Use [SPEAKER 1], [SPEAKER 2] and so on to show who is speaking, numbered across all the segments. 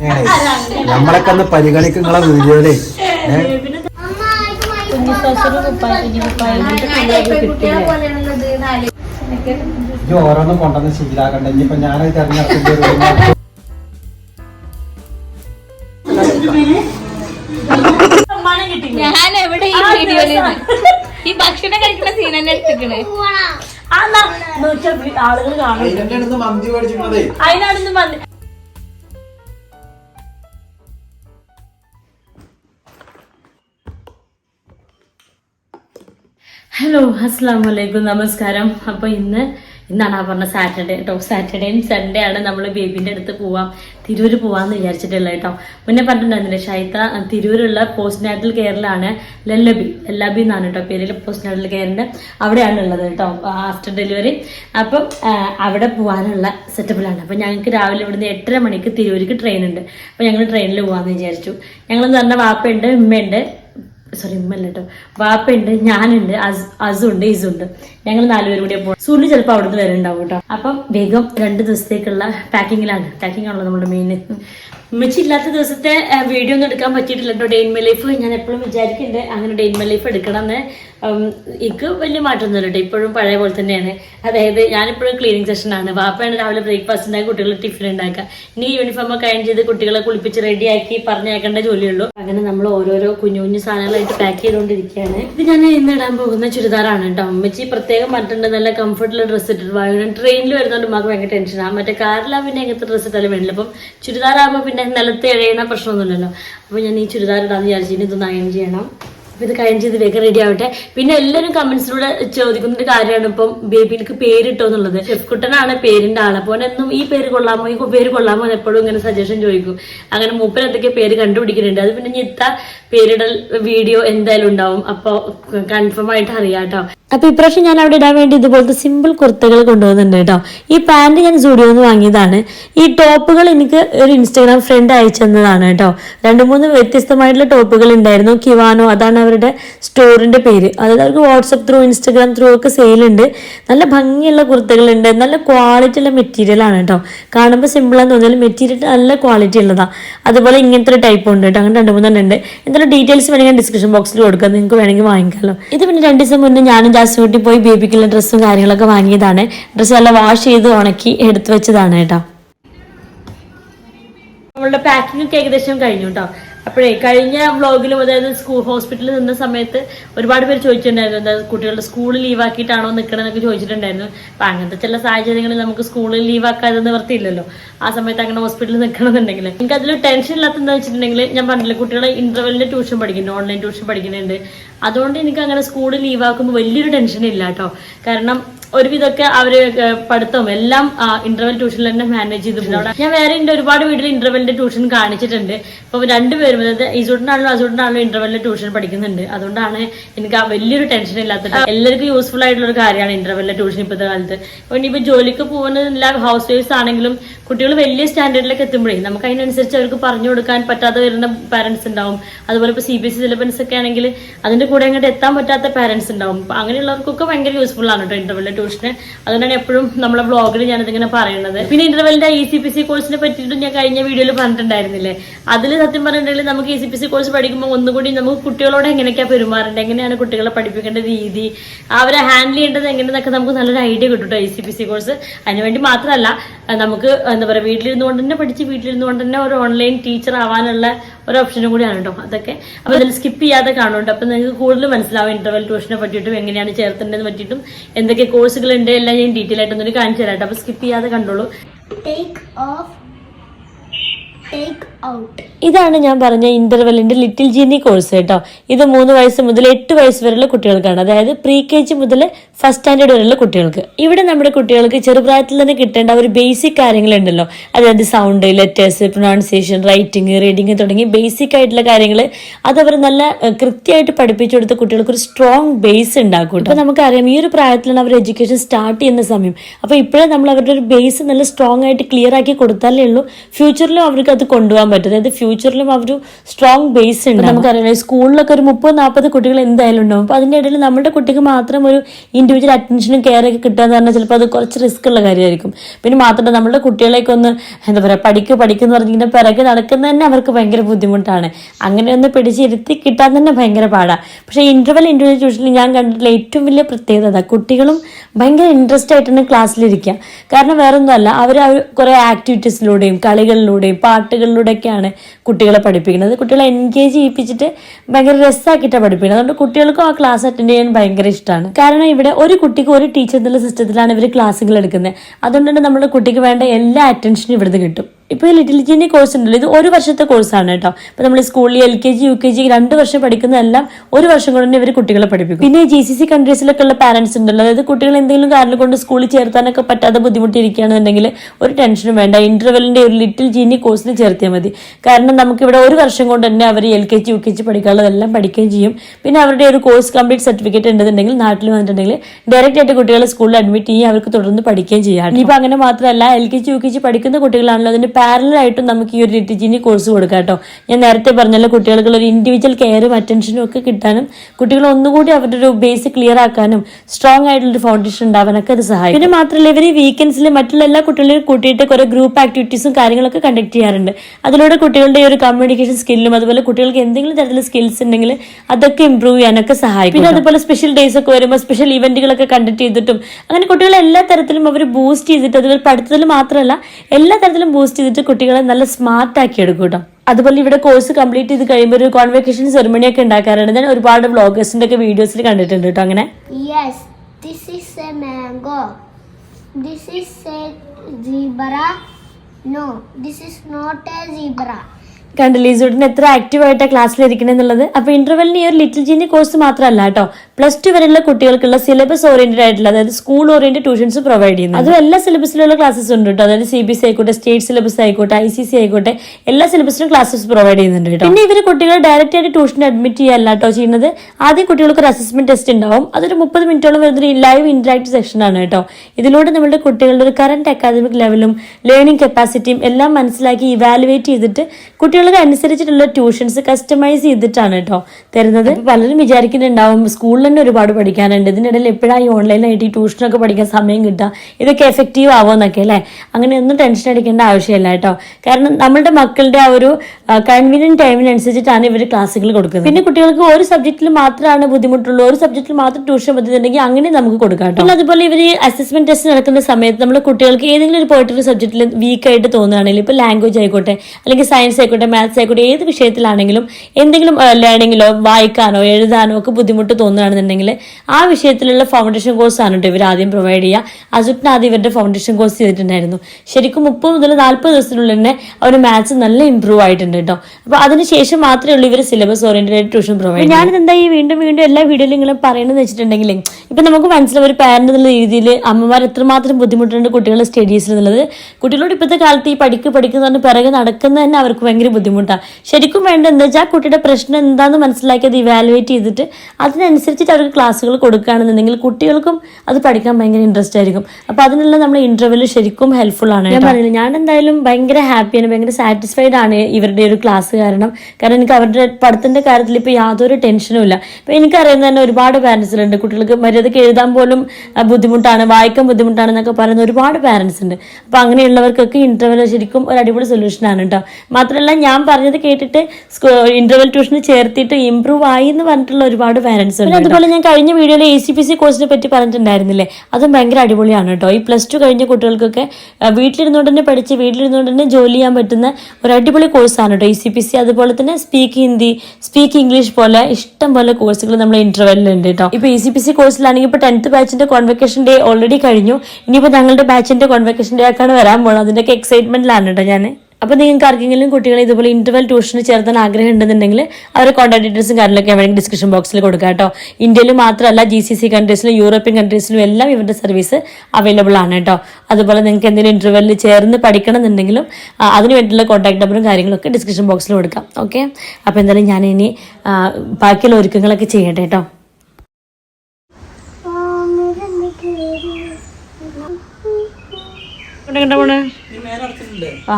[SPEAKER 1] നമ്മളൊക്കെ ഒന്ന് പരിഗണിക്കും നിങ്ങളെ വീഡിയോയിലേ? ഇത് ഓരോന്നും കൊണ്ടുവന്ന് ശീലാക്കണ്ട? ഇനിയിപ്പൊ ഞാനത് തെരഞ്ഞെടുപ്പിന്റെ
[SPEAKER 2] ഞാൻ എവിടെ ഈ വീഡിയോയിൽ ഈ ഭക്ഷണം കഴിക്കുന്ന സീൻ തന്നെ എടുത്തിക്കണേ
[SPEAKER 3] ആളുകൾ കാണും.
[SPEAKER 1] അതിനടുന്ന് മന്തി
[SPEAKER 3] അസ്സാം വലൈക്കും നമസ്കാരം. അപ്പൊ ഇന്ന് ഇന്നാണ് ആ പറഞ്ഞ സാറ്റർഡേ. കേട്ടോ സാറ്റർഡേയും സൺഡേ ആണ് നമ്മൾ ബേബിന്റെ അടുത്ത് പോവാം. തിരൂര് പോവാന്ന് വിചാരിച്ചിട്ടുള്ളത് കേട്ടോ. മുന്നേ പറഞ്ഞിട്ടുണ്ടായിരുന്നില്ല ഷൈത്ത? തിരൂരുള്ള പോസ്റ്റ് നാറ്റൽ കെയറിലാണ് ലല്ലബി. ലല്ലബി എന്നാണ് കേട്ടോ പേരിൽ പോസ്റ്റ് നാറ്റൽ കെയറിന്റെ അവിടെയാണ് ഉള്ളത് കേട്ടോ ആഫ്റ്റർ ഡെലിവറി അപ്പം അവിടെ പോകാനുള്ള സെറ്റപ്പിലാണ് അപ്പം ഞങ്ങൾക്ക് രാവിലെ ഇവിടുന്ന് എട്ടര മണിക്ക് തിരൂർക്ക് ട്രെയിൻ ഉണ്ട്. അപ്പം ഞങ്ങൾ ട്രെയിനിൽ പോകാമെന്ന് വിചാരിച്ചു. ഞങ്ങളെന്ന് പറഞ്ഞാൽ വാപ്പയുണ്ട് ഉമ്മയുണ്ട്. സോറി ഉമ്മല്ല കേട്ടോ വാപ്പയുണ്ട് ഞാനുണ്ട് അസ്- അസുണ്ട് ഇസുണ്ട്. ഞങ്ങൾ നാലുപേരും കൂടി പോകും സൂര്യ ചിലപ്പോൾ അവിടുന്ന് വരുന്നുണ്ടാവും കേട്ടോ. അപ്പം വേഗം രണ്ട് ദിവസത്തേക്കുള്ള പാക്കിങ്ങിലാണ് പാക്കിംഗ് ആണല്ലോ നമ്മുടെ മെയിൻ ഉമ്മച്ചി ഇല്ലാത്ത ദിവസത്തെ വീഡിയോ ഒന്നും എടുക്കാൻ പറ്റിയിട്ടില്ല കേട്ടോ ഡെയിൻ മൈ ലൈഫ് ഞാൻ എപ്പോഴും വിചാരിക്കുന്നുണ്ട് അങ്ങനെ ഡെയിൻ മൈ ലൈഫ് എടുക്കണം എന്ന് എനിക്ക് വലിയ മാറ്റമൊന്നുമില്ല കേട്ടോ ഇപ്പോഴും പഴയ പോലെ തന്നെയാണ്. അതായത് ഞാനിപ്പോഴും ക്ലീനിങ് സെഷനാണ് വാപ്പയാണ് രാവിലെ ബ്രേക്ക്ഫാസ്റ്റ് ഉണ്ടാക്കി കുട്ടികൾ ടിഫിൻ ഉണ്ടാക്കുക. ഇനി യൂണിഫോം ഒക്കെ അയൺ ചെയ്ത് കുട്ടികളെ കുളിപ്പിച്ച് റെഡിയാക്കി പറഞ്ഞേക്കേണ്ട ജോലിയുള്ളൂ. അങ്ങനെ നമ്മൾ ഓരോരോ കുഞ്ഞു കുഞ്ഞു സാധനങ്ങളായിട്ട് പാക്ക് ചെയ്തുകൊണ്ടിരിക്കുകയാണ്. ഇത് ഞാൻ ഇന്ന് ഇടാൻ പോകുന്ന ചുരിദാറാണ് കേട്ടോ അമ്മച്ചി പ്രത്യേകം പറഞ്ഞിട്ടുണ്ട് നല്ല കംഫർട്ടുള്ള ഡ്രസ്സ് ഇട്ടിട്ട്. ട്രെയിനിൽ വരുന്നതുകൊണ്ട് നമുക്ക് ഭയങ്കര ടെൻഷനാണ് മറ്റേ കാറിലാ പിന്നെ എങ്ങനത്തെ ഡ്രസ്സ് ഇട്ടാലും വേണ്ടില്ല. അപ്പം ചുരിദാറാകുമ്പോൾ പിന്നെ നിലത്ത് എഴയണ പ്രശ്നമൊന്നുമില്ലല്ലോ. അപ്പോൾ ഞാൻ ഈ ചുരിദാർ ഇടാന്ന് വിചാരിച്ചിട്ട് ഇത് അയൺ ചെയ്യണം. ഇത് കഴിഞ്ഞ് ചെയ്ത് വേഗം റെഡി ആവട്ടെ. പിന്നെ എല്ലാവരും കമന്റ്സിലൂടെ ചോദിക്കുന്ന ഒരു കാര്യമാണ് ഇപ്പം ബേബിക്ക് പേരിട്ടോ എന്നുള്ളത്. ഷെഫ്കുട്ടനാണ് പേരിന്റെ ആൾ. അപ്പോൾ എന്നും ഈ പേര് കൊള്ളാമോ? ഈ പേര് കൊള്ളാമോ എപ്പോഴും ഇങ്ങനെ സജഷൻ ചോദിക്കും. അങ്ങനെ മൂപ്പര് എന്തൊക്കെ പേര് കണ്ടുപിടിക്കുന്നുണ്ട്. അത് പിന്നെ ഇത്ത പേരിടൽ വീഡിയോ എന്തായാലും ഉണ്ടാവും. അപ്പോൾ കൺഫേം ആയിട്ട് അറിയാം കേട്ടോ. അപ്പൊ ഇപ്രാവശ്യം ഞാൻ അവിടെ ഇടാൻ വേണ്ടി ഇതുപോലത്തെ സിമ്പിൾ കുർത്തകൾ കൊണ്ടുപോകുന്നുണ്ട് കേട്ടോ. ഈ പാന്റ് ഞാൻ സ്റ്റുഡിയോയിൽ നിന്ന് വാങ്ങിയതാണ്. ഈ ടോപ്പുകൾ എനിക്ക് ഒരു ഇൻസ്റ്റാഗ്രാം ഫ്രണ്ട് അയച്ചു തന്നതാണ് കേട്ടോ. രണ്ട് മൂന്ന് വ്യത്യസ്തമായിട്ടുള്ള ടോപ്പുകൾ ഉണ്ടായിരുന്നു. കിവാനോ അതാണ് അവരുടെ സ്റ്റോറിന്റെ പേര്. അതായത് അവർക്ക് വാട്സപ്പ് ത്രൂ ഇൻസ്റ്റാഗ്രാം ത്രൂ ഒക്കെ സെയിലുണ്ട് നല്ല ഭംഗിയുള്ള കുർത്തകളുണ്ട് നല്ല ക്വാളിറ്റി ഉള്ള മെറ്റീരിയൽ ആണ് കേട്ടോ. കാണുമ്പോൾ സിമ്പിളാന്ന് തോന്നിയാലും മെറ്റീരിയൽ നല്ല ക്വാളിറ്റി ഉള്ളതാണ് അതുപോലെ ഇങ്ങനത്തെ ഒരു ടൈപ്പ് ഉണ്ട് കേട്ടോ. അങ്ങനെ രണ്ട് മൂന്നെണ്ണം ഉണ്ട്. എന്തായാലും ഡീറ്റെയിൽസ് വേണമെങ്കിൽ ഡിസ്ക്രിപ്ഷൻ ബോക്സിൽ കൊടുക്കാം. നിങ്ങൾക്ക് വേണമെങ്കിൽ വാങ്ങിക്കാമല്ലോ ഇത് പിന്നെ രണ്ട് ദിവസം മുന്നേ ഞാനും ജാസ്തി വീട്ടിൽ പോയി ബേബിക്കുള്ള ഡ്രസ്സും കാര്യങ്ങളൊക്കെ വാങ്ങിയതാണ്. ഡ്രസ്സ് നല്ല വാഷ് ചെയ്ത് ഉണക്കി എടുത്തു വെച്ചതാണ് കേട്ടോ. നമ്മളുടെ പാക്കിംഗ് ഒക്കെ ഏകദേശം കഴിഞ്ഞു കേട്ടോ. അപ്പോഴേ കഴിഞ്ഞ വ്ളോഗിലും അതായത് സ്കൂൾ ഹോസ്പിറ്റലിൽ നിന്ന സമയത്ത് ഒരുപാട് പേര് ചോദിച്ചിട്ടുണ്ടായിരുന്നു എന്താ കുട്ടികളുടെ സ്കൂൾ ലീവാക്കിയിട്ടാണോ നിൽക്കണമെന്നൊക്കെ ചോദിച്ചിട്ടുണ്ടായിരുന്നു. അപ്പം അങ്ങനത്തെ ചില സാഹചര്യങ്ങളിൽ നമുക്ക് സ്കൂളിൽ ലീവാക്കാതെ നിവർത്തിയില്ലല്ലോ. ആ സമയത്ത് അങ്ങനെ ഹോസ്പിറ്റലിൽ നിൽക്കണമെന്നുണ്ടെങ്കിൽ എനിക്ക് അതിൽ ടെൻഷൻ ഇല്ലാത്ത എന്താ വെച്ചിട്ടുണ്ടെങ്കിൽ ഞാൻ പറഞ്ഞില്ല കുട്ടികളെ ഇന്റർവെല്ലിന്റെ ട്യൂഷൻ പഠിക്കുന്നു ഓൺലൈൻ ട്യൂഷൻ പഠിക്കുന്നുണ്ട്. അതുകൊണ്ട് എനിക്ക് അങ്ങനെ സ്കൂൾ ലീവാക്കുമ്പോൾ വലിയൊരു ടെൻഷൻ ഇല്ല കേട്ടോ. കാരണം ഒരുവിധമൊക്കെ അവർ പഠിത്തം എല്ലാം ഇന്റർവെൽ ട്യൂഷനിൽ തന്നെ മാനേജ് ചെയ്ത് ഞാൻ വേറെ എന്റെ ഒരുപാട് വീട്ടിൽ ഇന്റർവെല്ലിന്റെ ട്യൂഷൻ കാണിച്ചിട്ടുണ്ട്. ഇപ്പൊ രണ്ടുപേരും അതായത് ഇസൂട്ടിനാണല്ലോ അസൂട്ടിനാണല്ലോ ഇന്റർവെല്ലിന്റെ ട്യൂഷൻ പഠിക്കുന്നുണ്ട്. അതുകൊണ്ടാണ് എനിക്ക് ആ വലിയൊരു ടെൻഷൻ ഇല്ലാത്തത്. എല്ലാവർക്കും യൂസ്ഫുൾ ആയിട്ടുള്ള ഒരു കാര്യമാണ് ഇന്റർവെല്ലിലെ ട്യൂഷൻ ഇപ്പോഴത്തെ കാലത്ത്. അപ്പൊ ഇനിയിപ്പോ ജോലിക്ക് എല്ലാ ഹൗസ് വൈഫ്സ് ആണെങ്കിലും കുട്ടികൾ വലിയ സ്റ്റാൻഡേർഡിലേക്ക് എത്തുമ്പോഴേ നമുക്ക് അതിനനുസരിച്ച് അവർക്ക് പറഞ്ഞു കൊടുക്കാൻ പറ്റാതെ വരുന്ന പാരന്റ്സ് ഉണ്ടാവും. അതുപോലെ ഇപ്പൊ സി ബി എസ് സിലബസ് ഒക്കെ ആണെങ്കിൽ അതിന്റെ കൂടെ അങ്ങോട്ട് എത്താൻ പറ്റാത്ത പാരന്റ്സ് ഉണ്ടാവും. അങ്ങനെയുള്ളവർക്കൊക്കെ ഭയങ്കര യൂസ്ഫുൾ ആണ് കേട്ടോ ഇന്റർവെല്ലിന്റെ ട്യൂഷന്. അതുകൊണ്ടാണ് എപ്പോഴും നമ്മളെ ബ്ലോഗിൽ ഞാനിതിങ്ങനെ പറയുന്നത്. പിന്നെ ഇന്റർവെല്ലിന്റെ ഇ സി പി സി കോഴ്സിനെ പറ്റിയിട്ടും ഞാൻ കഴിഞ്ഞ വീഡിയോയിൽ പറഞ്ഞിട്ടുണ്ടായിരുന്നില്ലേ? അതിൽ സത്യം പറഞ്ഞിട്ടുണ്ടെങ്കിൽ നമുക്ക് E C P C course പഠിക്കുമ്പോൾ ഒന്നുകൂടി നമുക്ക് കുട്ടികളോട് എങ്ങനെയൊക്കെയാണ് പെരുമാറേണ്ടത്? എങ്ങനെയാണ് കുട്ടികളെ പഠിപ്പിക്കേണ്ട രീതി? അവരെ ഹാൻഡിൽ ചെയ്യേണ്ടത് എങ്ങനെയെന്നൊക്കെ നമുക്ക് നല്ലൊരു ഐഡിയ കിട്ടും E C P C course അതിനുവേണ്ടി മാത്രമല്ല നമുക്ക് എന്താ പറയുക വീട്ടിലിരുന്നു കൊണ്ട് തന്നെ പഠിച്ച് വീട്ടിലിരുന്നു കൊണ്ട് തന്നെ ഒരു ഓൺലൈൻ ടീച്ചർ ആവാനുള്ള ഒരു ഓപ്ഷനും കൂടിയാണ് കേട്ടോ അതൊക്കെ. അപ്പോൾ അതിൽ സ്കിപ്പ് ചെയ്യാതെ കാണുന്നുണ്ട്. അപ്പോൾ നിങ്ങൾക്ക് കൂടുതൽ മനസ്സിലാവും ഇന്റർവെൽ ട്യൂഷനെ പറ്റിയിട്ടും എങ്ങനെയാണ് ചേർത്തേണ്ടതെന്ന് പറ്റിയിട്ടും. എന്തൊക്കെ കോഴ്സുകൾ ഉണ്ട് എല്ലാം ഞാൻ ഡീറ്റെയിൽ ആയിട്ട് ഒന്നും കാണിച്ചു തരാം അപ്പൊ അപ്പോൾ സ്കിപ്പ് ചെയ്യാതെ കണ്ടോളൂ.
[SPEAKER 2] ടേക്ക് ഓഫ് ടേക്ക് ഔട്ട്
[SPEAKER 3] ഇതാണ് ഞാൻ പറഞ്ഞ ഇന്റർവെല്ലിന്റെ ലിറ്റിൽ ജീനി കോഴ്സ് കേട്ടോ. ഇത് മൂന്ന് വയസ്സ് മുതൽ എട്ട് വയസ്സ് വരെയുള്ള കുട്ടികൾക്കാണ്. അതായത് പ്രീ കെ ജി മുതൽ ഫസ്റ്റ് സ്റ്റാൻഡേർഡ് വരെയുള്ള കുട്ടികൾക്ക്. ഇവിടെ നമ്മുടെ കുട്ടികൾക്ക് ചെറുപ്രായത്തിൽ തന്നെ കിട്ടേണ്ട ഒരു ബേസിക് കാര്യങ്ങളുണ്ടല്ലോ. അതായത് sound letters pronunciation writing reading തുടങ്ങി ബേസിക് ആയിട്ടുള്ള കാര്യങ്ങൾ അത് അവർ നല്ല കൃത്യമായിട്ട് പഠിപ്പിച്ചു കൊടുത്ത കുട്ടികൾക്ക് ഒരു സ്ട്രോങ് ബേസ് ഉണ്ടാക്കും അപ്പൊ നമുക്കറിയാം ഈ ഒരു പ്രായത്തിലാണ് അവർ എഡ്യൂക്കേഷൻ സ്റ്റാർട്ട് ചെയ്യുന്ന സമയം. അപ്പോൾ ഇപ്പോഴേ നമ്മൾ അവരുടെ ഒരു ബേസ് നല്ല സ്ട്രോങ് ആയിട്ട് ക്ലിയർ ആക്കി കൊടുത്താലേ ഉള്ളൂ. ഫ്യൂച്ചറിലും അവർക്ക് അത് കൊണ്ടുപോകാൻ പറ്റും. അതായത് ഫ്യൂച്ചറിലും അവർ സ്ട്രോങ് ബേസ് ഉണ്ട് നമുക്കറിയാം സ്കൂളിലൊക്കെ ഒരു മുപ്പത് നാൽപ്പത് കുട്ടികൾ എന്തായാലും ഉണ്ടാവും. അപ്പൊ അതിന്റെ ഇടയിൽ നമ്മുടെ കുട്ടിക്ക് മാത്രം ഒരു ഇൻഡിവിജ്വൽ അറ്റൻഷനും കെയർ ഒക്കെ കിട്ടുക എന്ന് പറഞ്ഞാൽ ചിലപ്പോൾ അത് കുറച്ച് റിസ്ക് ഉള്ള കാര്യമായിരിക്കും. പിന്നെ മാത്രമല്ല നമ്മുടെ കുട്ടികളെയൊക്കെ ഒന്ന് എന്താ പറയുക പഠിക്കുക പഠിക്കുന്ന പറഞ്ഞിങ്ങനെ പിറകെ നടക്കുന്നത് തന്നെ അവർക്ക് ഭയങ്കര ബുദ്ധിമുട്ടാണ്. അങ്ങനെ ഒന്ന് പിടിച്ചിരുത്തി കിട്ടാൻ തന്നെ ഭയങ്കര പാടാണ് പക്ഷേ ഇന്റർവെൽ ഇൻഡിവിജ്വൽ ട്യൂഷനിൽ ഞാൻ കണ്ടിട്ടുള്ള ഏറ്റവും വലിയ പ്രത്യേകത അതാ. കുട്ടികളും ഭയങ്കര ഇൻട്രസ്റ്റ് ആയിട്ടാണ് ക്ലാസ്സിലിരിക്കുക കാരണം വേറൊന്നുമല്ല അവർ കുറേ ആക്ടിവിറ്റീസിലൂടെയും കളികളിലൂടെയും പാട്ടുകളിലൂടെയൊക്കെയാണ് കുട്ടികളെ പഠിപ്പിക്കുന്നത്. കുട്ടികളെ എൻഗേജ് ചെയ്യിപ്പിച്ചിട്ട് ഭയങ്കര രസമാക്കിയിട്ടാണ് പഠിപ്പിക്കുന്നത്. അതുകൊണ്ട് കുട്ടികൾക്കും ആ ക്ലാസ് അറ്റൻഡ് ചെയ്യാൻ ഭയങ്കര ഇഷ്ടമാണ് കാരണം ഇവിടെ ഒരു കുട്ടിക്ക് ഒരു ടീച്ചർ എന്നുള്ള സിസ്റ്റത്തിലാണ് ഇവർ ക്ലാസ്സുകൾ എടുക്കുന്നത്. അതുകൊണ്ട് തന്നെ നമ്മുടെ കുട്ടിക്ക് വേണ്ട എല്ലാ അറ്റൻഷനും ഇവിടുന്ന് കിട്ടും. ഇപ്പോൾ ലിറ്റിൽ ജിന്റെ കോഴ്സ് ഉണ്ടല്ലോ. ഇത് ഒരു വർഷത്തെ കോഴ്സാണ് കേട്ടോ. ഇപ്പോൾ നമ്മൾ സ്കൂളിൽ L K G U K G രണ്ട് വർഷം പഠിക്കുന്നതെല്ലാം ഒരു വർഷം കൊണ്ട് ഇവർ കുട്ടികളെ പഠിപ്പിക്കും. പിന്നെ ജി സി സി കൺട്രീസിലൊക്കെ ഉള്ള പാരന്റ്സ് ഉണ്ടല്ലോ. അതായത് കുട്ടികൾ എന്തെങ്കിലും കാരണം കൊണ്ട് സ്കൂളിൽ ചേർത്താനൊക്കെ പറ്റാതെ ബുദ്ധിമുട്ടിയിരിക്കുകയാണെന്നുണ്ടെങ്കിൽ ഒരു ടെൻഷനും വേണ്ട. ഇന്റർവെല്ലിന്റെ ഒരു ലിറ്റിൽ ജീനി കോഴ്സിന് ചേർത്തിയാൽ മതി. കാരണം നമുക്ക് ഇവിടെ ഒരു വർഷം കൊണ്ട് തന്നെ അവർ L K G U K G പഠിക്കാനുള്ളതെല്ലാം പഠിക്കുകയും ചെയ്യും. പിന്നെ അവരുടെ ഒരു കോഴ്സ് കംപ്ലീറ്റ് സർട്ടിഫിക്കറ്റ് ഉണ്ടെന്നുണ്ടെങ്കിൽ നാട്ടിൽ വന്നിട്ടുണ്ടെങ്കിൽ ഡയറക്റ്റ് ആയിട്ട് കുട്ടികളെ സ്കൂളിൽ അഡ്മിറ്റ് ചെയ്യുകയും അവർക്ക് തുടർന്ന് പഠിക്കുകയും ചെയ്യാം. ഇനിയിപ്പോൾ അങ്ങനെ മാത്രമല്ല L K G U K G പഠിക്കുന്ന കുട്ടികളാണല്ലോ അതിന് പാരലൽ ആയിട്ടും നമുക്ക് ഈ ഒരു ലിറ്റിജിനി കോഴ്സ് കൊടുക്കാം കേട്ടോ. ഞാൻ നേരത്തെ പറഞ്ഞല്ലോ കുട്ടികൾക്കുള്ള ഒരു ഇൻഡിവിജ്വൽ കെയറും അറ്റൻഷനും ഒക്കെ കിട്ടാനും കുട്ടികൾ ഒന്നുകൂടി അവരുടെ ഒരു ബേസ് ക്ലിയർ ആക്കാനും സ്ട്രോങ് ആയിട്ടുള്ള ഒരു ഫൗണ്ടേഷൻ ഉണ്ടാവാനൊക്കെ അത് സഹായിക്കും. പിന്നെ മാത്രമല്ല ഇവർ വീക്കെൻഡ്സിൽ മറ്റുള്ള എല്ലാ കുട്ടികളെയും കൂട്ടിയിട്ട് കുറെ ഗ്രൂപ്പ് ആക്ടിവിറ്റീസും കാര്യങ്ങളൊക്കെ കണ്ടക്ട് ചെയ്യാറുണ്ട്. അതിലൂടെ കുട്ടികളുടെ ഈ ഒരു കമ്മ്യൂണിക്കേഷൻ സ്കില്ലും അതുപോലെ കുട്ടികൾക്ക് എന്തെങ്കിലും തരത്തിലുള്ള സ്കിൽസ് ഉണ്ടെങ്കിൽ അതൊക്കെ ഇമ്പ്രൂവ് ചെയ്യാനൊക്കെ സഹായിക്കും പിന്നെ അതുപോലെ സ്പെഷ്യൽ ഡേയ്സ് ഒക്കെ വരുമ്പോൾ സ്പെഷ്യൽ ഇവന്റുകളൊക്കെ കണ്ടക്ട് ചെയ്തിട്ടും അങ്ങനെ കുട്ടികളെ എല്ലാ തരത്തിലും അവർ ബൂസ്റ്റ് ചെയ്തിട്ട് അതുപോലെ പഠിത്തത്തിൽ മാത്രമല്ല എല്ലാ തരത്തിലും ബൂസ്റ്റ് ചെയ്തിട്ട് കുട്ടികളെ നല്ല സ്മാർട്ട് ആക്കി എടുക്കും കേട്ടോ അതുപോലെ ഇവിടെ കോഴ്സ് കംപ്ലീറ്റ് ചെയ്ത് കഴിയുമ്പോൾ ഒരു കോൺവെക്കേഷൻ സെറിമണി ഒക്കെ ഉണ്ടാക്കാറുണ്ട് ഞാൻ ഒരുപാട് വ്ളോഗേഴ്സിന്റെ ഒക്കെ വീഡിയോസിൽ കണ്ടിട്ടുണ്ട് കേട്ടോ അങ്ങനെ
[SPEAKER 4] this is a mango. This is a zebra. No, this is not a zebra.
[SPEAKER 3] കണ്ടില്ലേ ഇസൂട്ടിന് എത്ര ആക്റ്റീവ് ക്ലാസ്സിൽ ക്ലാസ്സിലിരിക്കണം എന്നുള്ളത്? അപ്പൊ ഇന്റർവെല്ലിന് ഈ ഒരു ലിറ്റിൽ ജീനി കോഴ്സ് മാത്രമല്ല കേട്ടോ. പ്ലസ് ടു വരെയുള്ള കുട്ടികൾക്കുള്ള സിലബസ് ഓറിയന്റഡ് ആയിട്ടുള്ള അതായത് സ്കൂൾ ഓറിയന്റഡ് ട്യൂഷൻസ് പ്രൊവൈഡ് ചെയ്യുന്നത് അതും എല്ലാ സിലബസിലുള്ള ക്ലാസ്സസ് ഉണ്ട് കേട്ടോ. അതായത് സി ബി എസ് ആയിക്കോട്ടെ സ്റ്റേറ്റ് സിലബസ് ആയിക്കോട്ടെ ഐ സി സി ആയിക്കോട്ടെ എല്ലാ സിലബസിലും ക്ലാസ്സസ് പ്രൊവൈഡ് ചെയ്യുന്നുണ്ട് കേട്ടോ. പിന്നെ ഇവർ കുട്ടികളെ ഡയറക്റ്റ് ആയിട്ട് ട്യൂഷൻ അഡ്മിറ്റ് ചെയ്യാല്ല കേട്ടോ ചെയ്യുന്നത്. ആദ്യം കുട്ടികൾക്ക് ഒരു അസസ്മെന്റ് ടെസ്റ്റ് ഉണ്ടാവും. അതൊരു മുപ്പത് മിനിറ്റോളം വരുന്ന ഒരു ലൈവ് ഇന്ററാക്ട് സെക്ഷൻ ആണ് കേട്ടോ. ഇതിലൂടെ നമ്മുടെ കുട്ടികളുടെ ഒരു കറന്റ് അക്കാദമിക് ലെവലും ലേണിംഗ് കപ്പാസിറ്റിയും എല്ലാം മനസ്സിലാക്കി ഇവാലുവേറ്റ് ചെയ്തിട്ട് കുട്ടികൾക്ക് അനുസരിച്ചിട്ടുള്ള ട്യൂഷൻസ് കസ്റ്റമൈസ് ചെയ്തിട്ടാണ് കേട്ടോ തരുന്നത്. പലരും വിചാരിക്കുന്നുണ്ടാവും സ്കൂളിൽ തന്നെ ഒരുപാട് പഠിക്കാനുണ്ട്. ഇതിനിടയിൽ എപ്പോഴാണ് ഈ ഓൺലൈനായിട്ട് ഈ ട്യൂഷനൊക്കെ പഠിക്കാൻ സമയം കിട്ടുക? ഇതൊക്കെ എഫക്റ്റീവ് ആവുമെന്നൊക്കെ അല്ലേ? അങ്ങനെ ഒന്നും ടെൻഷൻ അടിക്കേണ്ട ആവശ്യമില്ല കേട്ടോ കാരണം നമ്മളുടെ മക്കളുടെ ആ ഒരു കൺവീനിയന്റ് ടൈമിനനുസരിച്ചിട്ടാണ് ഇവർ ക്ലാസ്സുകൾ കൊടുക്കുന്നത്. പിന്നെ കുട്ടികൾക്ക് ഒരു സബ്ജക്റ്റിൽ മാത്രമാണ് ബുദ്ധിമുട്ടുള്ളൂ. ഒരു സബ്ജക്റ്റിൽ മാത്രം ട്യൂഷൻ പറ്റുന്നുണ്ടെങ്കിൽ അങ്ങനെ നമുക്ക് കൊടുക്കാം കേട്ടോ അതുപോലെ ഇവർ അസസ്മെന്റ് ടെസ്റ്റ് നടക്കുന്ന സമയത്ത് നമ്മൾ കുട്ടികൾക്ക് ഏതെങ്കിലും ഒരു പെർട്ടിക്കുലർ സബ്ജക്റ്റിൽ വീക്കായിട്ട് തോന്നുകയാണെങ്കിൽ ഇപ്പോൾ ലാംഗ്വേജ് ആയിക്കോട്ടെ അല്ലെങ്കിൽ സയൻസ് ആയിക്കോട്ടെ മാത്സ് ആയിക്കോട്ടെ ഏത് വിഷയത്തിലാണെങ്കിലും എന്തെങ്കിലും ലേണിങ്ങിലോ വായിക്കാനോ എഴുതാനോ ഒക്കെ ബുദ്ധിമുട്ട് തോന്നുകയാണെന്നുണ്ടെങ്കിൽ ആ വിഷയത്തിലുള്ള ഫൗണ്ടേഷൻ കോഴ്സ് ആണ് കേട്ടോ ഇവർ ആദ്യം പ്രൊവൈഡ് ചെയ്യുക. അസുപ്നാദി ആദ്യം ഇവരുടെ ഫൗണ്ടേഷൻ കോഴ്സ് ചെയ്തിട്ടുണ്ടായിരുന്നു. ശരിക്കും മുപ്പത് മുതൽ നാൽപ്പത് ദിവസത്തിനുള്ളിൽ തന്നെ അവർ മാത്സ് നല്ല ഇമ്പ്രൂവ് ആയിട്ടുണ്ട് കേട്ടോ അപ്പോൾ അതിനുശേഷം മാത്രമേ ഉള്ളൂ ഇവർ സിലബസ് ഓറിയന്റഡ് ട്യൂഷൻ പ്രൊവൈഡ് ഞാനിത് എന്താ ഈ വീണ്ടും വീണ്ടും എല്ലാ വീഡിയോയിലും ഇങ്ങനെ പറയണമെന്ന് വെച്ചിട്ടുണ്ടെങ്കിൽ ഇപ്പം നമുക്ക് മനസ്സിലാവും ഒരു പാരന്റ് എന്നുള്ള രീതിയിൽ അമ്മമാർ എത്രമാത്രം ബുദ്ധിമുട്ടുണ്ട് കുട്ടികളുടെ സ്റ്റഡീസ് എന്നുള്ളത്. കുട്ടികളോട് ഇപ്പോഴത്തെ കാലത്ത് ഈ പഠിക്ക് പഠിക്കുന്ന പറഞ്ഞ് പിറകെ നടക്കുന്നത് തന്നെ അവർക്ക് ഭയങ്കര ബുദ്ധിമുട്ടാണ്. ശരിക്കും വേണ്ട എന്താ വെച്ചാൽ ആ കുട്ടിയുടെ പ്രശ്നം എന്താണെന്ന് മനസ്സിലാക്കി അത് ഇവാലുവേറ്റ് ചെയ്തിട്ട് അതിനനുസരിച്ചിട്ട് അവർക്ക് ക്ലാസ്സുകൾ കൊടുക്കുകയാണെന്നുണ്ടെങ്കിൽ കുട്ടികൾക്കും അത് പഠിക്കാൻ ഭയങ്കര ഇൻട്രസ്റ്റ് ആയിരിക്കും. അപ്പോൾ അതിനുള്ള നമ്മുടെ ഇന്റർവെൽ ശരിക്കും ഹെൽപ്ഫുൾ ആണ് ഞാൻ പറഞ്ഞില്ല ഞാൻ എന്തായാലും ഭയങ്കര ഹാപ്പിയാണ് ഭയങ്കര സാറ്റിസ്ഫൈഡ് ആണ് ഇവരുടെ ഒരു ക്ലാസ് കാരണം. കാരണം എനിക്ക് അവരുടെ പഠിത്തത്തിന്റെ കാര്യത്തിൽ ഇപ്പോൾ യാതൊരു ടെൻഷനും ഇല്ല. ഇപ്പം എനിക്കറിയുന്ന തന്നെ ഒരുപാട് പാരൻസിലുണ്ട് കുട്ടികൾക്ക് മര്യാദയ്ക്ക് എഴുതാൻ പോലും ബുദ്ധിമുട്ടാണ് വായിക്കാൻ ബുദ്ധിമുട്ടാണ് എന്നൊക്കെ പറയുന്ന ഒരുപാട് പാരൻസ് ഉണ്ട്. അപ്പോൾ അങ്ങനെയുള്ളവർക്കൊക്കെ ഇന്റർവെൽ ശരിക്കും ഒരു അടിപൊളി സൊല്യൂഷനാണ് കേട്ടോ. മാത്രമല്ല ഞാൻ പറഞ്ഞത് കേട്ടിട്ട് ഇന്റർവെൽ ട്യൂഷന് ചേർത്തിട്ട് ഇമ്പ്രൂവ് ആയി എന്ന് പറഞ്ഞിട്ടുള്ള ഒരുപാട് പാരൻസ് ഉണ്ട് അതുപോലെ ഞാൻ കഴിഞ്ഞ വീഡിയോയിൽ എ സി പി സി കോഴ്സിനെ പറ്റി പറഞ്ഞിട്ടുണ്ടായിരുന്നില്ലേ? അതും ഭയങ്കര അടിപൊളിയാണ് കേട്ടോ. ഈ പ്ലസ് ടു കഴിഞ്ഞ കുട്ടികൾക്കൊക്കെ വീട്ടിലിരുന്നുകൊണ്ട് തന്നെ പഠിച്ച് വീട്ടിലിരുന്നുകൊണ്ട് തന്നെ ജോലി ചെയ്യാൻ പറ്റുന്ന ഒരു അടിപൊളി കോഴ്സാണ് കേട്ടോ ഇ സി പി സി അതുപോലെ തന്നെ സ്പീക്ക് ഹിന്ദി സ്പീക്ക് ഇംഗ്ലീഷ് പോലെ ഇഷ്ടം പോലെ കോഴ്സുകൾ നമ്മുടെ ഇന്റർവെല്ലിലുണ്ട് കേട്ടോ. ഇപ്പൊ ഇ സി പി സി കോഴ്സിലാണെങ്കിൽ ഇപ്പൊ ടെൻത്ത് ബാച്ചിന്റെ കോൺവെക്കേഷൻ ഡേ ഓൾറെഡി കഴിഞ്ഞു. ഇനിയിപ്പോ ഞങ്ങളുടെ ബാച്ചിന്റെ കോൺവെക്കേഷൻ ഡേ ആക്കാണ് വരാൻ പോകുന്നത് അതിന്റെയൊക്കെ എക്സൈറ്റ്മെന്റിലാണ് കേട്ടോ ഞാൻ അപ്പോൾ നിങ്ങൾക്ക് ആർക്കെങ്കിലും കുട്ടികളെ ഇതുപോലെ ഇന്റർവൽ ട്യൂഷന് ചേർത്താൻ ആഗ്രഹം ഉണ്ടെന്നുണ്ടെങ്കിൽ അവരെ കോൺടാക്ട് ഡീറ്റെയിൽസും കാര്യങ്ങളൊക്കെ വേണമെങ്കിൽ ഡിസ്ക്രിപ്ഷൻ ബോക്സിൽ കൊടുക്കുക കേട്ടോ. ഇന്ത്യയിൽ മാത്രമല്ല ജി സി സി കൺട്രീസിലും യൂറോപ്യൻ കൺട്രീസിലും എല്ലാം ഇവരുടെ സർവീസ് അവൈലബിൾ ആണ് കേട്ടോ. അതുപോലെ നിങ്ങൾക്ക് എന്തെങ്കിലും ഇന്റർവെല്ലിൽ ചേർന്ന് പഠിക്കണം എന്നുണ്ടെങ്കിലും അതിന് കോൺടാക്ട് നമ്പറും കാര്യങ്ങളൊക്കെ ഡിസ്ക്രിപ്ഷൻ ബോക്സിൽ കൊടുക്കാം. ഓക്കെ അപ്പോൾ എന്തായാലും ഞാൻ ഇനി ബാക്കിയുള്ള ഒരുക്കങ്ങളൊക്കെ ചെയ്യട്ടെ കേട്ടോ. കണ്ടോ ആ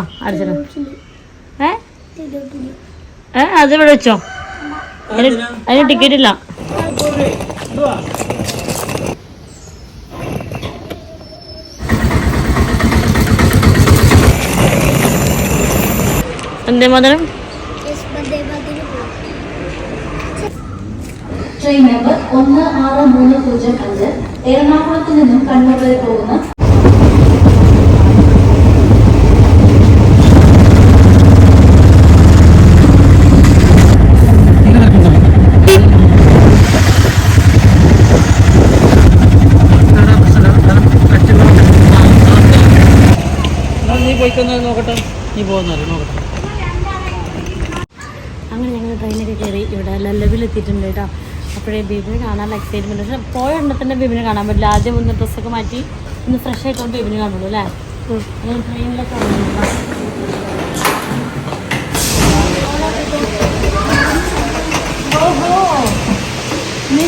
[SPEAKER 3] അത് ഇവിടെ വെച്ചോ. അതിന് ടിക്കറ്റ് ഇല്ല വന്ദേ മാതരം
[SPEAKER 2] ട്രെയിൻ നമ്പർ ഒന്ന് ആറ് മൂന്ന് പൂജ്യം അഞ്ച്. എറണാകുളത്ത് നിന്നും കണ്ണൂർ വരെ പോകുന്ന
[SPEAKER 1] നോക്കട്ടെ
[SPEAKER 3] അങ്ങനെ ഞങ്ങൾ ട്രെയിനൊക്കെ കയറി ഇവിടെ ലല്ലബിൽ എത്തിയിട്ടുണ്ട് കേട്ടോ. അപ്പോഴേ ബേബിനെ കാണാൻ എക്സൈറ്റ്മെന്റ് പക്ഷെ പോയ ഉണ്ടെ തന്നെ ബേബിനെ കാണാൻ പറ്റില്ല. ആദ്യം ഒന്ന് ഡ്രസ്സൊക്കെ മാറ്റി ഒന്ന് ഫ്രഷ് ആയിക്കൊണ്ട് ബേബിനെ കാണുള്ളൂ അല്ലേ? ട്രെയിനിലൊക്കെ? ഓഹോ. നീ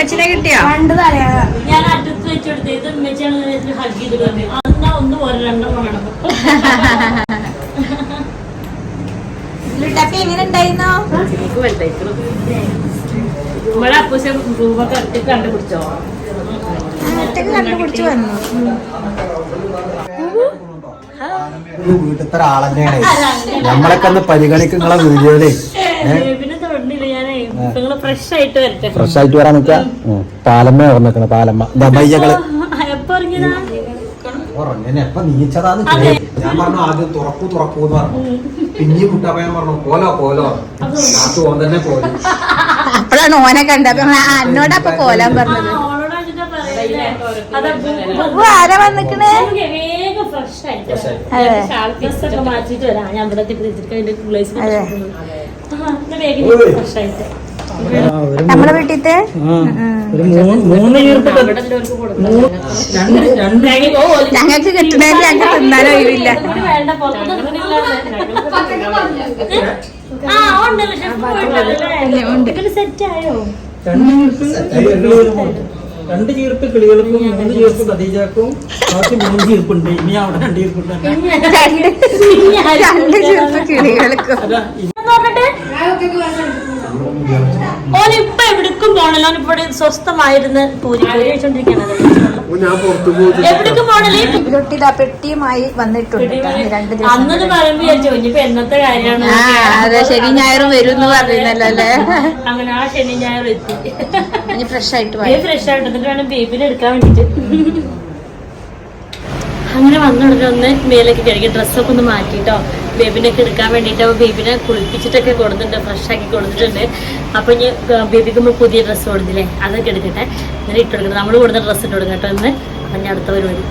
[SPEAKER 2] അമ്മച്ചിനെ കിട്ടിയോ?
[SPEAKER 3] ഞാൻ അടുത്ത് വെച്ചെടുത്ത് ഇത് ഉമ്മച്ചാണ് ഹഗ് ചെയ്ത് പറഞ്ഞു അന്നാ ഒന്ന് പോലെ രണ്ടെണ്ണം വേണം.
[SPEAKER 2] ലുട്ടപ്പി എങ്ങനെ ഉണ്ടായിരുന്നോ?
[SPEAKER 3] രൂപൊക്കെ കണ്ടുപിടിച്ചോ?
[SPEAKER 2] കണ്ടുപിടിച്ച് വന്നു.
[SPEAKER 1] ഒരു വീട്ടിലത്തെ ആളെന്നെയാണ് നമ്മളൊക്കെ ഒന്ന് പരിഗണിക്കുന്ന വീഡിയോയിൽ
[SPEAKER 3] ബേബിനെ തൊണ്ടില്ല ഞാനേ നിങ്ങൾ ഫ്രഷ് ആയിട്ട് വരട്ടെ.
[SPEAKER 1] ഫ്രഷ് ആയിട്ട് വരാൻ നിക്ക? പാലമ്മ. ഇറന്നിക്കണ പാലമ്മ ദബയ്യകൾ. ഞാൻ പറഞ്ഞു ആദ്യം തുറക്കൂ തുറക്കൂ എന്ന് പറഞ്ഞു. പിന്നെ കുട്ടപ്പ പറഞ്ഞു പോലോ പോലോ. ഓൻ തന്നെ പോലും
[SPEAKER 2] അപ്പോഴാണ് ഓനെ കണ്ടത്. എന്നോട് അപ്പൊ കോലാൻ പറഞ്ഞത്. ആരാ വന്നിക്കണേ?
[SPEAKER 3] ഫ്രഷ് ആയിട്ട് മാറ്റിട്ട് വരാം. ഞാൻ ഇവിടെ. വേഗം ഫ്രഷ് ആയിട്ട്
[SPEAKER 2] വീട്ടിലത്തെ
[SPEAKER 3] ഓ, ഓ,
[SPEAKER 2] ഞങ്ങൾക്ക് കിട്ടുന്നതിന് ഞങ്ങൾക്ക് തിന്നാനോ ഒഴിവില്ല.
[SPEAKER 1] രണ്ട് ചീർപ്പ് കിളികൾക്കും മൂന്ന് ചീർപ്പ് ഖദീജാക്കും ബാക്കി മൂന്ന് ചീർപ്പുണ്ട് ഇനി അവിടെ രണ്ട് ചീർപ്പുണ്ട്
[SPEAKER 2] രണ്ട് ചീർപ്പ് കിളികൾക്കും.
[SPEAKER 3] ഓൻ ഇപ്പൊ എവിടേക്കും പോണല്ലോ. ഓൻ ഇവിടെ സ്വസ്ഥമായിരുന്ന് പൂരി പൂരി കഴിച്ചോണ്ടിരിക്കാണ്
[SPEAKER 1] ഞാൻ പുറത്തു പോയി
[SPEAKER 3] എവിടേക്കും പോണല്ലേ?
[SPEAKER 2] ലുട്ടി ഇതാ പെട്ടിയുമായി വന്നിട്ടുണ്ട്. രണ്ട് ദിവസം
[SPEAKER 3] അന്നത് പറയുമ്പോ വിചാരിച്ചു ഇനിയിപ്പോ എന്നത്തെ കാര്യമാണ്
[SPEAKER 2] ആ അതെ ശനി ഞായറും വരും എന്ന് പറയുന്നല്ലോ അല്ലേ?
[SPEAKER 3] അങ്ങനെ ആ ശനി ഞായർ എത്തി.
[SPEAKER 2] ഇനി ഫ്രഷ് ആയിട്ട്
[SPEAKER 3] ഫ്രഷ് ആയിട്ട് എന്നിട്ട് വേണം ബേബിനെ എടുക്കാൻ വേണ്ടിട്ട്. അങ്ങനെ വന്നുടനെ ഒന്ന് മേലേക്ക് കഴുകി ഡ്രസ്സൊക്കെ ഒന്ന് മാറ്റിട്ടോ. ബേബിനെ എടുക്കാൻ വേണ്ടിയിട്ട് അപ്പോൾ ബേബിനെ കുളിപ്പിച്ചിട്ടൊക്കെ കൊടുത്തിട്ടുണ്ട് ഫ്രഷ് ആക്കി കൊടുത്തിട്ടുണ്ട്. അപ്പോൾ ഇനി ബേബിക്ക് നമ്മൾ പുതിയ ഡ്രസ്സ് കൊടുത്തില്ലേ അതൊക്കെ എടുക്കട്ടെ. എന്നിട്ട് ഇട്ട് കൊടുക്കണം. നമ്മൾ കൊടുത്ത ഡ്രസ്സ് ഇട്ട് കൊടുക്കട്ടെ എന്ന് അപ്പം ഞാൻ അടുത്ത പരിപാടി.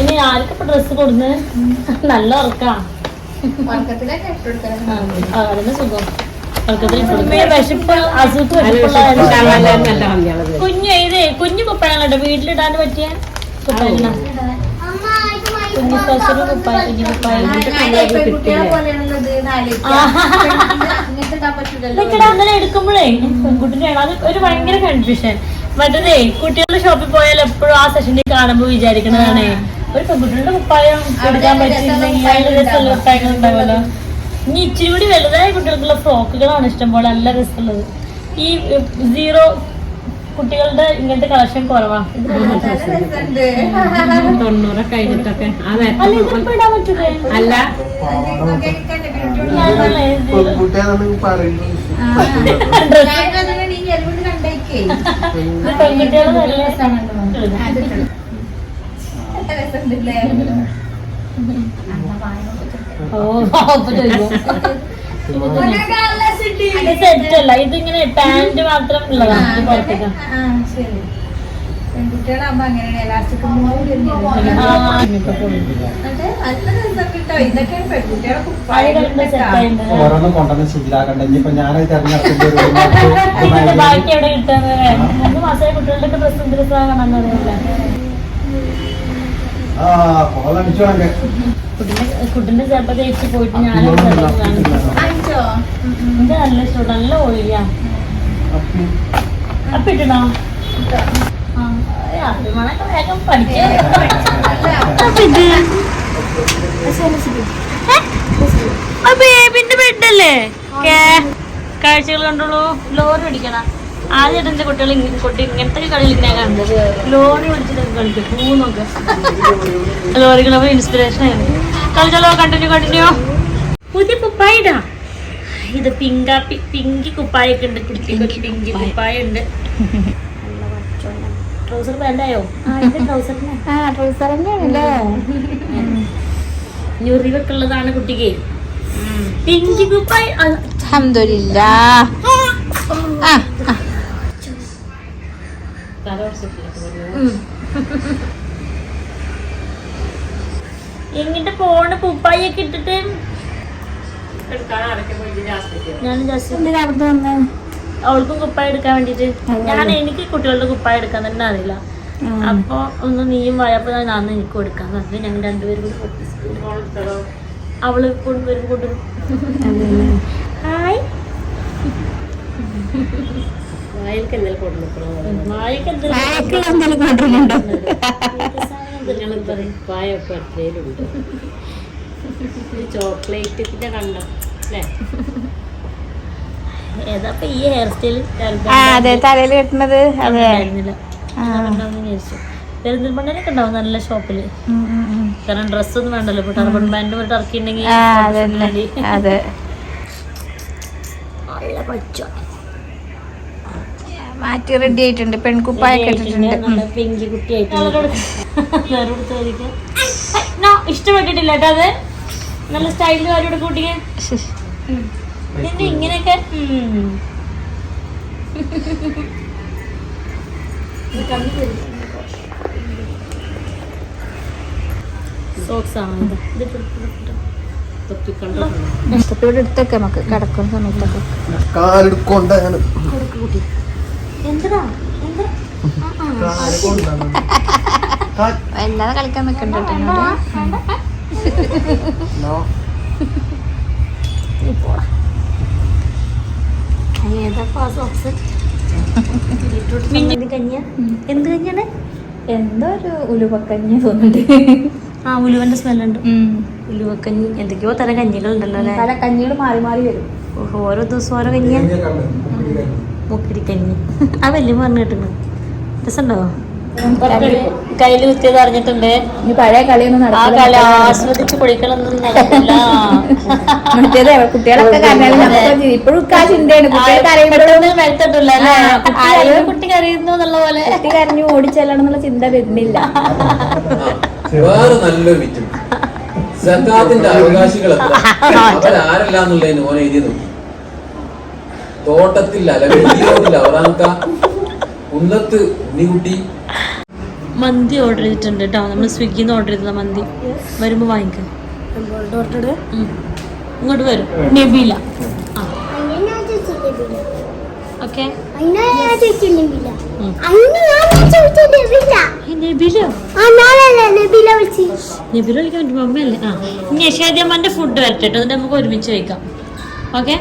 [SPEAKER 3] ഇനി ആർക്കിപ്പോ ഡ്രസ്സ് കൊടുന്ന് നല്ല ഉറക്കാം. സുഖം? കുഞ്ഞു ഇതേ കുഞ്ഞു കുപ്പായങ്ങളുണ്ട് വീട്ടിലിടാൻ പറ്റിയ കുഞ്ഞു സ്പെഷ്യൽ കുപ്പായ കുഞ്ഞു കുപ്പായ നിക്കടാ അങ്ങനെ എടുക്കുമ്പോഴേ പെൺകുട്ടിനെ അത് ഒരു ഭയങ്കര കൺഫ്യൂഷൻ മറ്റേ കുട്ടികളുടെ ഷോപ്പിൽ പോയാൽ എപ്പോഴും ആ സെഷനിൽ കാണുമ്പോൾ വിചാരിക്കുന്നതാണ് ഒരു പെൺകുട്ടികളുടെ കുപ്പായം എടുക്കാൻ പറ്റിയില്ലെങ്കിൽ അതിന്റെ രസമുള്ള കുപ്പായങ്ങൾ ഉണ്ടാവുമല്ലോ. ഇനി ഇച്ചിരി കൂടി വലുതായ കുട്ടികൾക്കുള്ള ഫ്രോക്കുകളാണ് ഇഷ്ടംപോലെ നല്ല രസമുള്ളത്. ഈ സീറോ കുട്ടികളുടെ ഇങ്ങനത്തെ കളക്ഷൻ കുറവാണ്
[SPEAKER 5] തൊണ്ണൂറൊക്കെ കഴിഞ്ഞിട്ടൊക്കെ. അതെ
[SPEAKER 3] അല്ല പെൺകുട്ടികളെ നല്ല ഓ അപ്പൊ ചോദിക്കും ഇത് സെറ്റ് അല്ല. ഇതിങ്ങനെ പാന്റ് മാത്രം ഉള്ളതാണ്
[SPEAKER 2] പെൺകുട്ടികളാകുമ്പോ അങ്ങനെയാണ് എലാസ്റ്റിക്
[SPEAKER 3] ആ,
[SPEAKER 2] ഇതൊക്കെയാണ് പെൺകുട്ടികളെ
[SPEAKER 1] കൊണ്ടുവന്ന് ശീലാക്കണ്ട ഇനിയിപ്പൊ ഞാനത്
[SPEAKER 3] ഇതിന്റെ ബാക്കി എവിടെ കിട്ടാന്ന് മൂന്ന് മാസമായ കുട്ടികളുടെ ഡ്രസ് എന്ത് രസമാണ് കാണാൻ അറിയില്ല
[SPEAKER 1] ആ കോളടിച്ചു
[SPEAKER 3] കുട്ടിന്റെ ചിലപ്പോ തേച്ച് പോയിട്ട് ഞാൻ കാണിച്ചു നല്ല ഇഷ്ടം നല്ല ഒഴിയാ അപ്പൊ. ഇട്ടണോ? വേഗം ബേബിന്റെ ബെഡല്ലേ കാഴ്ചകൾ കണ്ടോളൂ. ലോറി പിടിക്കണ. ആദ്യമായിട്ട് എന്റെ കുട്ടികൾ കുട്ടി ഇങ്ങനത്തെ കളി ഇങ്ങനെ കണ്ടത്. ലോറി പിടിച്ചിട്ട് കളിക്കും. മൂന്നൊക്കെ ലോറികളൊക്കെ ഇൻസ്പിറേഷൻ ആയിരുന്നു. കളിച്ചാലോ कंटिन्यू कंटिन्यू പുതിയ കുപ്പായിടാ. ഇത് പിങ്ക പിങ്കി കുപ്പായൊക്കെ ഉണ്ട് കുട്ടിക്ക് പിങ്കി കുപ്പായ. ഉണ്ട് ട്രൗസർ വേണ്ടായോ ആ ഇത് ട്രൗസറിന്
[SPEAKER 2] ആ ട്രൗസർ തന്നെയാണല്ലേ?
[SPEAKER 3] ഞുറിവൊക്കെ ഉള്ളതാണ് കുട്ടിക്ക്. പിങ്കി കുപ്പായ
[SPEAKER 2] അഹമ്മദില്ല ആ
[SPEAKER 3] എങ്ങിട്ട് പോണ് കുപ്പായൊക്കെ ഇട്ടിട്ട്. ഞാൻ അവൾക്കും കുപ്പായ എടുക്കാൻ വേണ്ടിട്ട്. ഞാൻ എനിക്ക് കുട്ടികളുടെ കുപ്പായ എടുക്കാൻ തന്നെ അറിയില്ല. അപ്പൊ ഒന്ന് നീയും വായപ്പോ ഞാൻ എനിക്ക് കൊടുക്കാൻ പറഞ്ഞു ഞങ്ങൾ രണ്ടുപേരും കൂടി അവൾ കൊണ്ടുവരും കൊണ്ടുവരും ഹായ്. വായക്ക് എന്തെങ്കിലും വായക്ക്
[SPEAKER 2] എന്തെങ്കിലും കൊണ്ടുവരുന്നുണ്ടോ?
[SPEAKER 3] ചോക്ലേറ്റിന്റെ കണ്ടോ അല്ലേ? ഏതാപ്പ ഈ ഹെയർ സ്റ്റൈൽ
[SPEAKER 2] അതെ തലയിൽ കെട്ടുന്നത് അതെ.
[SPEAKER 3] പെരുന്തൽമണ്ണയിലൊക്കെ ഉണ്ടാവും നല്ല
[SPEAKER 2] ഷോപ്പിൽ.
[SPEAKER 3] കാരണം ഡ്രസ് ഒന്നും വേണ്ടല്ലോ. ഇപ്പൊ ടർബൺ പാന്റും ഒരു ടർക്കി ഉണ്ടെങ്കിൽ
[SPEAKER 2] ആ അതന്നെ അതെ
[SPEAKER 3] നല്ല പച്ച
[SPEAKER 2] മാറ്റി റെഡി ആയിട്ടുണ്ട്. പെൺകുപ്പായൊക്കെ ഇട്ടിട്ടുണ്ട്. ഉം.
[SPEAKER 3] പിങ്കി കുട്ടിയായിട്ട് ഇഷ്ടപ്പെട്ടിട്ടില്ല കേട്ടോ അത്. നല്ല സ്റ്റൈലിൽ അവരോട്
[SPEAKER 2] ശ്ശ്.
[SPEAKER 3] പിന്നെ ഇങ്ങനെയൊക്കെ.
[SPEAKER 2] ഇഷ്ടത്തോടെ എടുത്തൊക്കെ നമുക്ക് കിടക്കുന്ന സമയത്തൊക്കെ.
[SPEAKER 1] കാലെടുക്കൊണ്ടാണ്
[SPEAKER 2] വല്ലാതെ കളിക്കാൻ നിൽക്കണ്ട
[SPEAKER 3] എന്ത് കഞ്ഞിയാണ്?
[SPEAKER 2] എന്തോ ഒരു ഉലുവക്കഞ്ഞ് തോന്നുന്നുണ്ട്.
[SPEAKER 3] ആ ഉലുവന്റെ സ്മെല്ലുണ്ട്. ഉലുവക്കഞ്ഞി എന്തൊക്കെയോ തരം കഞ്ഞികളുണ്ടല്ലോ അല്ലെ?
[SPEAKER 2] പല കഞ്ഞികൾ മാറി മാറി വരും.
[SPEAKER 3] ഓരോ ദിവസം ഓരോ കഞ്ഞിയ? മുക്കിരി കഞ്ഞി ആ വലിയ പറഞ്ഞു കിട്ടുന്നു രസമുണ്ടോ? കയ്യിൽ കുത്തിയത് അറിഞ്ഞിട്ടുണ്ട്.
[SPEAKER 2] ഇനി പഴയ കളിയൊന്നും
[SPEAKER 3] ആ കളി ആസ്വദിച്ച് കുടിക്കലൊന്നും നടക്കില്ല.
[SPEAKER 2] മറ്റേത് കുട്ടികളൊക്കെ കരഞ്ഞാലും നമുക്ക് ഇപ്പോഴും ആ ചിന്തയാണ്.
[SPEAKER 3] കുട്ടി കരയുന്നു, എന്നുള്ള പോലെ.
[SPEAKER 2] കുട്ടി കരഞ്ഞു ചിന്ത വരുന്നില്ല.
[SPEAKER 6] വേറെ നല്ലൊരു വിറ്റും സക്കാത്തിന്റെ അവകാശികൾ എഴുതി നോക്കി. തോട്ടത്തിൽ
[SPEAKER 3] മന്തി ഓർഡർ ചെയ്തിട്ടുണ്ട് കേട്ടോ നമ്മൾ സ്വിഗ്ഗിന്ന് ഓർഡർ ചെയ്ത മന്തി. വരുമ്പോ വാങ്ങിക്കാം. ഇങ്ങോട്ട് വരും. നബീല. ഓക്കെ. നബീലോ.
[SPEAKER 4] ആ നാളല്ലേ നബില വിളിച്ച്?
[SPEAKER 3] നബീല വിളിക്കാൻ പറ്റും അമ്മയല്ലേ ആ. ഇനി യശാദിയമ്മന്റെ ഫുഡ് വരട്ടെ കേട്ടോ എന്നിട്ട് നമുക്ക് ഒരുമിച്ച് കഴിക്കാം ഓക്കെ?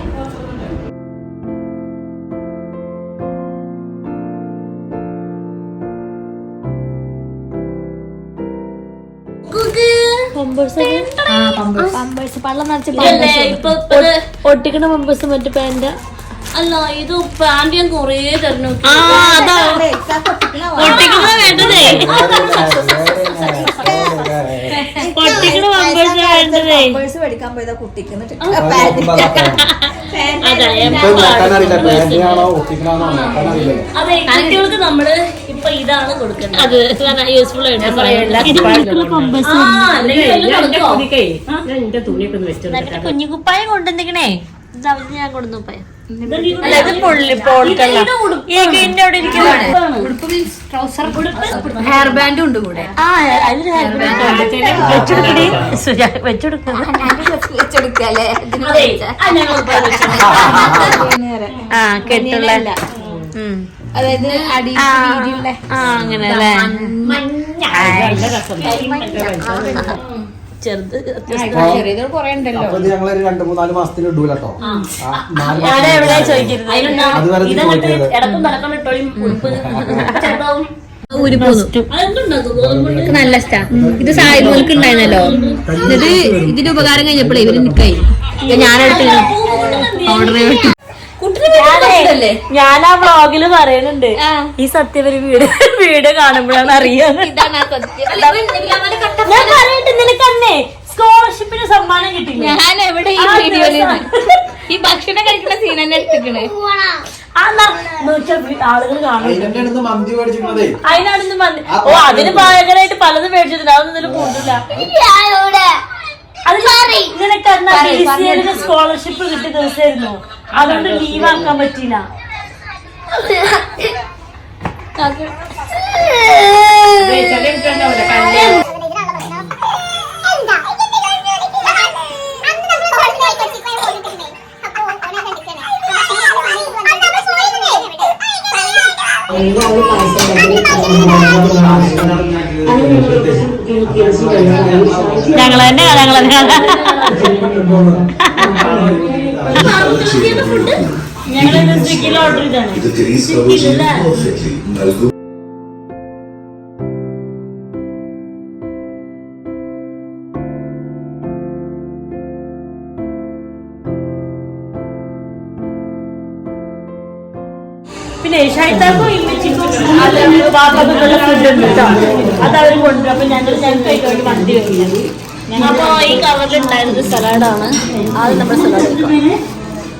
[SPEAKER 2] പമ്പേഴ്സ് പള്ളം നിറച്ച്
[SPEAKER 3] ഇതല്ലേ ഇപ്പൊ ഒട്ടിക്കണ പമ്പേഴ്സ് മറ്റു പാന്റ്. അല്ല ഇത് പാന്റ് ഞാൻ കൊറേ തരണോ. ഒട്ടിക്കണ വേണ്ടതേ. ഒട്ടിക്കണ പമ്പേഴ്സ് വേണ്ടതേ.
[SPEAKER 2] പമ്പേഴ്സ് മേടിക്കാൻ പോയതാ കുട്ടിക്ക് എന്നിട്ട്
[SPEAKER 3] അതെ
[SPEAKER 1] നോക്കാനറിയില്ല പാന്റിനാണോ ഒട്ടിക്കണാണോ നോക്കാനറിയില്ല
[SPEAKER 3] അതെ കുട്ടികൾക്ക് നമ്മൾ ഇപ്പൊ ഇതാണ് കൊടുക്കുന്നത്. അത് യൂസ്ഫുൾ ആയിട്ട് കുഞ്ഞു കുപ്പായം കൊണ്ടുവന്നിക്കണേ അവർ ഞാൻ ഇരിക്കുന്നതാണ്
[SPEAKER 2] ഹെയർ ബാൻഡ് ഉണ്ട് കൂടെ
[SPEAKER 3] ആ അതിലൊരു ഹെയർ ബാൻഡ് വെച്ചെടുക്കണേ വെച്ചെടുക്കാം.
[SPEAKER 2] വെച്ചെടുക്കല്ലേ
[SPEAKER 3] ആ കെട്ടുള്ള ഉം.
[SPEAKER 2] അതായത് അടി വീതിയുള്ള
[SPEAKER 3] ആ അങ്ങനെ അല്ലേ ചെറുത്
[SPEAKER 1] അപ്പൊ ഇത് ഞങ്ങളൊരു രണ്ട് മൂന്നാൽ മാസത്തിന് ഇടൂല കേട്ടോ
[SPEAKER 2] നല്ല ഇഷ്ടാ. ഇത് സായിബോൾക്ക് ഉണ്ടായിരുന്നല്ലോ. എന്നിട്ട് ഇതിന്റെ ഉപകാരം കഴിഞ്ഞപ്പോഴേ ഇവർ നിക്കായി. ഞാനെടുത്ത് ഓർഡർ ചെയ്തിട്ട്
[SPEAKER 3] ഞാൻ ആ വ്ളോഗിൽ പറയുന്നുണ്ട് ഈ സത്യപരി വീട് വീട് കാണുമ്പോഴാണ് അറിയാന്ന്.
[SPEAKER 2] ഇതാണ് ആ സത്യം.
[SPEAKER 3] ഞാൻ പറയട്ടെ സ്കോളർഷിപ്പിന് സമ്മാനം കിട്ടി
[SPEAKER 2] ഞാൻ എവിടെ ഈ
[SPEAKER 3] വീഡിയോയിൽ
[SPEAKER 2] ഈ ഭക്ഷണം കഴിക്കുന്ന സീൻ തന്നെ എടുത്തിക്കണേ
[SPEAKER 1] മന്തി
[SPEAKER 3] ഓ അതിന് ഭയങ്കരമായിട്ട് പലതും മേടിച്ചിട്ടുണ്ട്. അതൊന്നും ഇതിൽ കൂട്ടില്ല നിനക്ക് സ്കോളർഷിപ്പ് കിട്ടിയ ദിവസമായിരുന്നു. അതുകൊണ്ട് ലീവ് ആക്കാൻ പറ്റിയില്ല ഞങ്ങൾ തന്നെ ഞങ്ങൾ തന്നെ ഞങ്ങൾ സ്വിഗ്ഗിയിൽ ഓർഡർ ചെയ്താണ് സ്വിഗ്ഗിയിലല്ലേ പിന്നെ ഷൈത്താക്കും ഇമ്മച്ചിക്കും പാപ്പക്കുള്ള ഫുഡ് ഉണ്ട് കേട്ടോ അത് അവർ കൊണ്ടുവരും. അപ്പൊ ഞങ്ങൾ ഞങ്ങൾക്ക് വേണ്ടി വണ്ടി വെക്കുന്നത് അപ്പൊ ഈ കവറിൽ ഉണ്ടായിരുന്നത് സലാഡാണ് ആദ്യം നമ്മുടെ സലാഡ്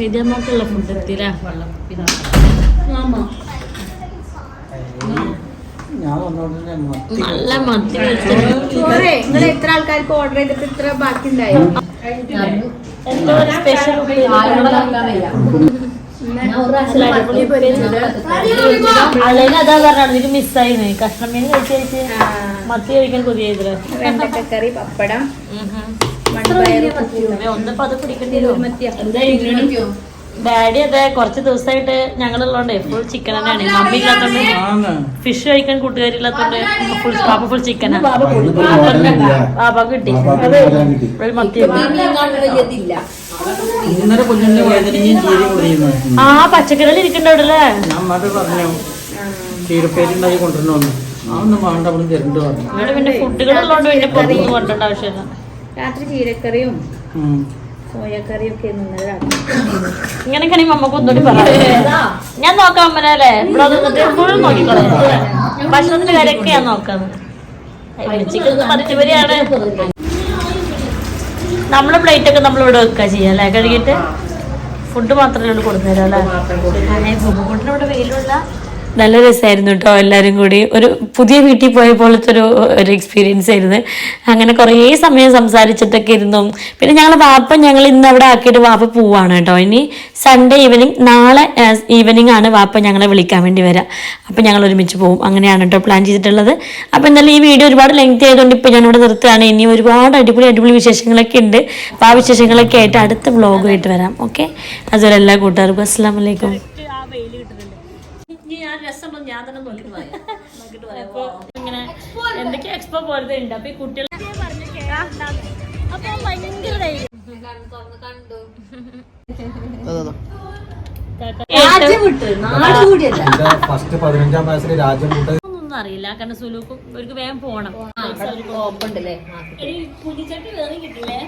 [SPEAKER 3] എടുക്കാം ശരിയമ്മക്കുള്ള ഫുഡ് എത്തിയില്ല നല്ല മത്തി
[SPEAKER 2] നിങ്ങൾ എത്ര ആൾക്കാർക്ക് ഓർഡർ ചെയ്തിട്ട് ഇത്ര ബാക്കി ഉണ്ടായി
[SPEAKER 3] എന്തോ സ്പെഷ്യൽ അല്ലെങ്കിൽ അതാ പറഞ്ഞാണ് എനിക്ക് മിസ്സായിന്ന് കഷ്ണം മീൻ കഴിച്ച് കഴിച്ച് മത്തി കഴിക്കാൻ കൊതിയായില്ല
[SPEAKER 2] വെണ്ടക്കറി പപ്പടം.
[SPEAKER 3] ഡാഡി അതെ കുറച്ച് ദിവസമായിട്ട് ഞങ്ങളുള്ളതുകൊണ്ട് ഫുൾ ചിക്കൻ തന്നെയാണ്. മമ്മി ഇല്ലാത്തോണ്ട് ഫിഷ് കഴിക്കാൻ കൂട്ടുകാരില്ലാത്തോണ്ട് ഫുൾ പാപ്പ ഫുൾ ചിക്കൻ പാപ്പ കിട്ടി. ഒരു മത്തി ആ പച്ചക്കറികൾ ഇരിക്കണ്ട അവിടെ അല്ലേ?
[SPEAKER 7] അതൊന്നും വേണ്ട അവിടെ പറഞ്ഞു.
[SPEAKER 3] പിന്നെ ഫുഡുകളുള്ളതുകൊണ്ട് പിന്നെ പുറത്തുനിന്ന് കൊണ്ടുവരേണ്ട ആവശ്യമില്ല.
[SPEAKER 2] രാത്രി ചീരക്കറിയും. സോയക്കറിയും ഒക്കെ ഇന്നലെ രാത്രി.
[SPEAKER 3] ഇങ്ങനെയൊക്കെയാണെങ്കിൽ നമുക്ക് ഒന്നുകൂടി പറയാം. ഞാൻ നോക്കാം അമ്മനല്ലേ ഇവിടെ നിന്നിട്ട് ഫുൾ നോക്കിക്കോളെ. ഭക്ഷണത്തിന്റെ കാര്യമൊക്കെ ഞാൻ നോക്കാം. ചിക്കൻ നമ്മളെ പ്ലേറ്റ് ഒക്കെ നമ്മൾ ഇവിടെ വെക്കുക ചെയ്യാം അല്ലേ? കഴുകിയിട്ട് ഫുഡ് മാത്രമേ ഉള്ളൂ കൊടുത്തരാം അല്ലേ? ഫുഡിന് ഇവിടെ വെയിലുള്ള നല്ല രസമായിരുന്നു കേട്ടോ എല്ലാവരും കൂടി. ഒരു പുതിയ വീട്ടിൽ പോയ പോലത്തെ ഒരു ഒരു എക്സ്പീരിയൻസ് ആയിരുന്നു. അങ്ങനെ കുറേ സമയം സംസാരിച്ചിട്ടൊക്കെ ഇരുന്നു പിന്നെ ഞങ്ങൾ വാപ്പ ഞങ്ങൾ ഇന്ന് അവിടെ ആക്കിയിട്ട് വാപ്പ പോവാണ് കേട്ടോ ഇനി സൺഡേ ഈവനിങ് നാളെ ഈവനിങ് ആണ് വാപ്പ ഞങ്ങളെ വിളിക്കാൻ വേണ്ടി വരിക അപ്പം ഞങ്ങൾ ഒരുമിച്ച് പോകും അങ്ങനെയാണ് കേട്ടോ പ്ലാൻ ചെയ്തിട്ടുള്ളത്. അപ്പം എന്തായാലും ഈ വീഡിയോ ഒരുപാട് ലെങ്ത് ആയതുകൊണ്ട് ഇപ്പം ഞാനിവിടെ നിർത്തുകയാണ്. ഇനി ഒരുപാട് അടിപൊളി അടിപൊളി വിശേഷങ്ങളൊക്കെ ഉണ്ട്. അപ്പോൾ ആ വിശേഷങ്ങളൊക്കെ ആയിട്ട് അടുത്ത വ്ളോഗുമായിട്ട് വരാം. ഓക്കെ അതുപോലെ എല്ലാ കൂട്ടുകാർക്കും അസ്സാം വലൈക്കും ഞാൻ രസമുണ്ടോ ഞാൻ തന്നെ നോക്കിട്ട് പറയാം. അപ്പൊ ഇങ്ങനെ എന്തൊക്കെ എക്സ്പോ പോലത്തെ ഉണ്ട്. അപ്പൊ ഈ കുട്ടികളെ അപ്പൊ ഭയങ്കര ഒന്നും അറിയില്ല. കാരണം സുലൂക്കും അവർക്ക് വേഗം പോണം. പുലിച്ചട്ടി വേറെ കിട്ടില്ലേ?